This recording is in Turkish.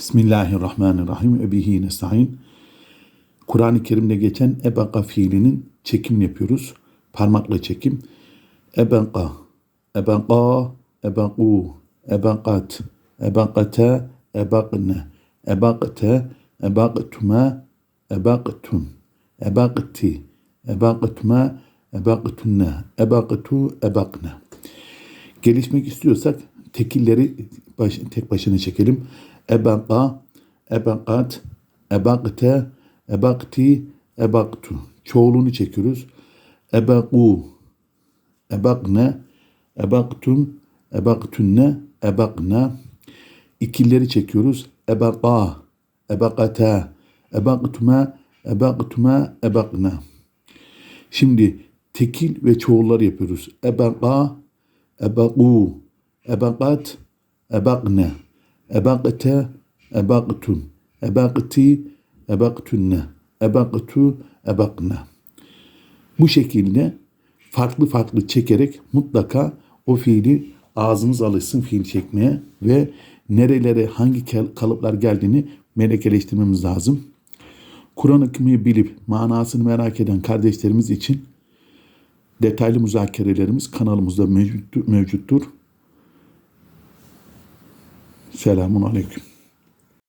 Bismillahirrahmanirrahim. Ebihi nesta'in. Kur'an-ı Kerim'de geçen ebaka fiilinin çekimini yapıyoruz. Parmakla çekim. Ebeka, ebeka, ebeku, ebekat, ebekate, ebekne, ebekte, ebektuma, ebektun, ebekti, ebektuma, ebektunne, ebektu, ebekne. Gelişmek istiyorsak tekilleri baş, tek başına çekelim. Ebeka, ebekat, ebakte, ebakti, ebaktu. Çoğulunu çekiyoruz. Ebeku, ebakne, ebaktum, ebaktunne, ebakna. İkilleri çekiyoruz. Ebeka, ebakata, ebaktuma, ebaktuma, ebakna. Şimdi tekil ve çoğullar yapıyoruz. Ebeka, ebeku, ebekat, ebakne, ebakte, ebaktun, ebakti, ebaktunne, ebaktu, ebakna. Bu şekilde farklı farklı çekerek mutlaka o fiili ağzımız alışsın fiil çekmeye ve nerelere hangi kalıplar geldiğini melekeleştirmemiz lazım. Kur'an hükmü bilip manasını merak eden kardeşlerimiz için detaylı müzakerelerimiz kanalımızda mevcut- mevcuttur. Selamun Aleyküm.